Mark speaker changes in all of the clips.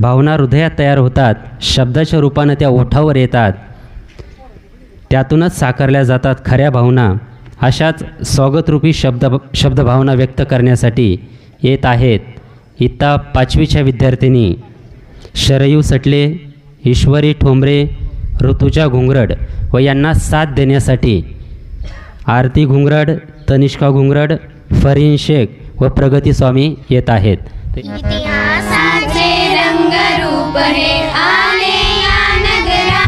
Speaker 1: भावना हृदयात तयार होतात शब्दाच्या रूपानं त्या ओठावर येतात. त्यातूनच साकारल्या जातात खऱ्या भावना. अशाच स्वागतरूपी शब्द शब्दभावना व्यक्त करण्यासाठी येत आहेत इत्ता पाचवीच्या विद्यार्थिनी शरयू सटले ईश्वरी ठोंबरे ऋतुजा घुंगरड व यांना साथ देण्यासाठी आरती घुंगरड तनिष्का घुंगरड फरीन शेख व प्रगती स्वामी येत आहेत.
Speaker 2: रंगरूप आले या नगरा.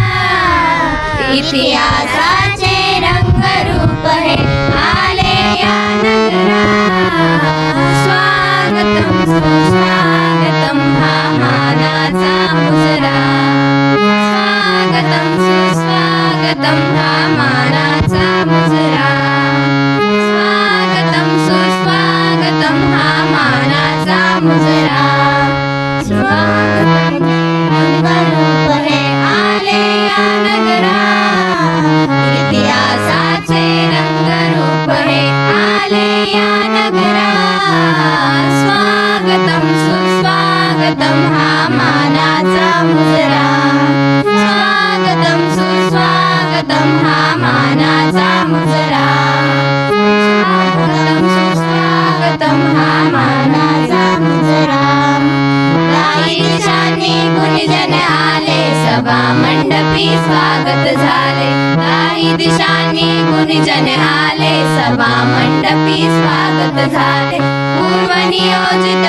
Speaker 2: इतिहासाचे रंगरूप हे आले या नगरा. स्वागतम सुस्वागतम हा मानाचा मुजरा. स्वागतम सुस्वागतम हा मानाचा मुजरा. स्वागतम सुस्वागतम हा मानाचा मुजरा. स्वागतम स्वागतम हा मानाचा मुजरा. स्वागतम सुस्वागतम हा मानाचा मुजरा. स्वागतम सुस्वागतम हा मानाचा मुजरा. काही दिशांनी गुणीजन आले सभा मंडपी स्वागत झाले. काही दिशांनी गुणीजन आले सभा मंडपी स्वागत झाले. पूर्व नियोजित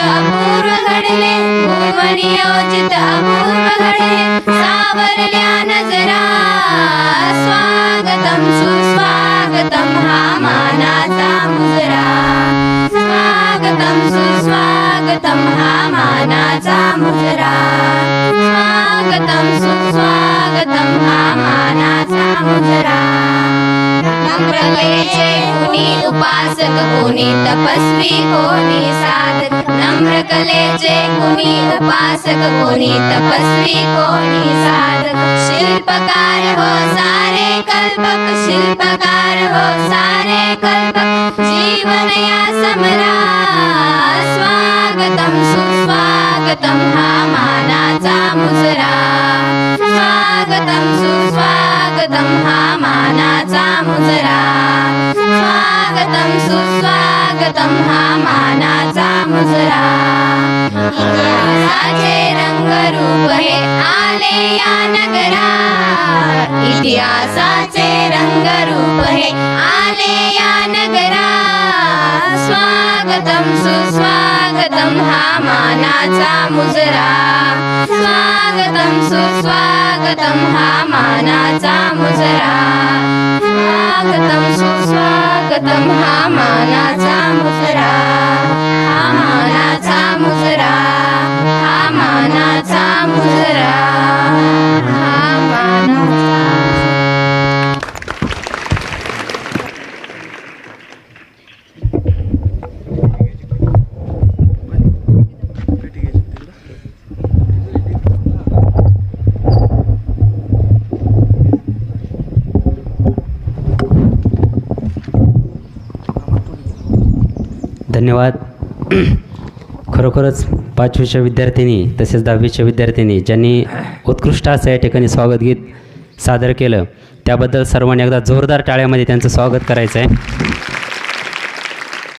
Speaker 2: घडले. भुवनी नियोजित अपूर्व घडले. सावरल्या नजरा. स्वागतम सुस्वागतम हा मानाचा मुजरा. स्वागतम सुस्वागतम हा मानाचा मुजरा. स्वागतम सुस्वागतम हा मानाचा मुजरा. नम्रकलेचे कोणी उपासक कोणी तपस्वी कोणी साधक. कलेचे कोणी उपासक कोणी तपस्वी कोणी साधक. शिल्पकार हो सारे कल्पक शिल्पकार हो सारे कल्पक. जीवन या समरा स्वागतम सुस्वागतम हा मानाचा मुजरा. स्वागतम सुस्वागतम हा मानाचा मुजरा. स्वागतम सुस्वागतम हा मानाचा मुजरा. इतिहासाचे रंगरूप हे आले या नगरा इतिहासाचे रंगरूप हे आले या नगरा स्वागतम सुस्वागतम हा मानाचा मुजरा. स्वागतम सुस्वागतम हा मानाचा मुजरा. स्वागतम सुस्वागतम हा मानाचा
Speaker 1: धन्यवाद. खरोखरच पाचवीच्या विद्यार्थिनी तसेच दहावीच्या विद्यार्थिनी ज्यांनी उत्कृष्ट असं या ठिकाणी स्वागत गीत सादर केलं त्याबद्दल सर्वांनी एकदा जोरदार टाळ्यामध्ये त्यांचं स्वागत करायचं आहे